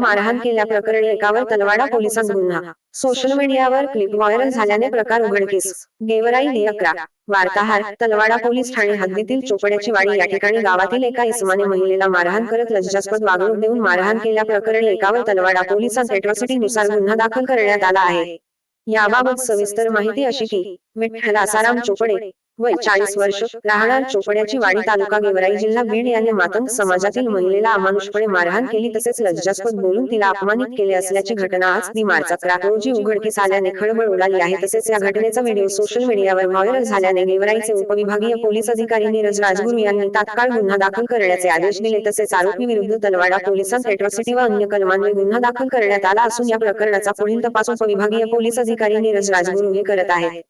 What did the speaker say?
मारहाण केल्याप्रकरणी एकावर तलवाडा पोलिसात गुन्हा. सोशल मीडियावर क्लिप व्हायरल झाल्याने प्रकार उघडकीस. गेवराई डी अकरा. वार्ताहर तलवाडा पोलीस ठाणे हद्दीतील चोपड्याची वाडी या ठिकाणी गावातील एका इसमाने महिलेला मारहाण करत लज्जास्पद वागणूक देऊन मारहाण केल्याप्रकरणी एकावर तलवाडा पोलिसांत एट्रॉसिटी नुसार गुन्हा दाखल करण्यात आला आहे. याबाबत सविस्तर माहिती अशी की विठ्ठल आसाराम चोपडे वय चाळीस वर्ष राहणार चोपड्याची वाडी तालुका गेवराई जिल्हा बीड याने मातंग समाजातील महिलेला अमानुषपणे मारहाण केली तसेच लज्जास्पद बोलून तिला अपमानित केले असल्याची घटना आज ती मार्चा रोजी उघडकीस आल्याने खळबळ उडाली आहे तसेच या घटनेचा व्हिडिओ सोशल मीडियावर व्हायरल झाल्याने गेवराईचे उपविभागीय पोलीस अधिकारी नीरज राजगुरू यांनी तात्काळ गुन्हा दाखल करण्याचे आदेश दिले तसेच आरोपी विरुद्ध तलवाडा पोलिसांत एट्रॉसिटी व अन्य कलमांवर गुन्हा दाखल करण्यात आला असून या प्रकरणाचा पुढील तपास उपविभागीय पोलीस अधिकारी नीरज राजगुरू हे करत आहेत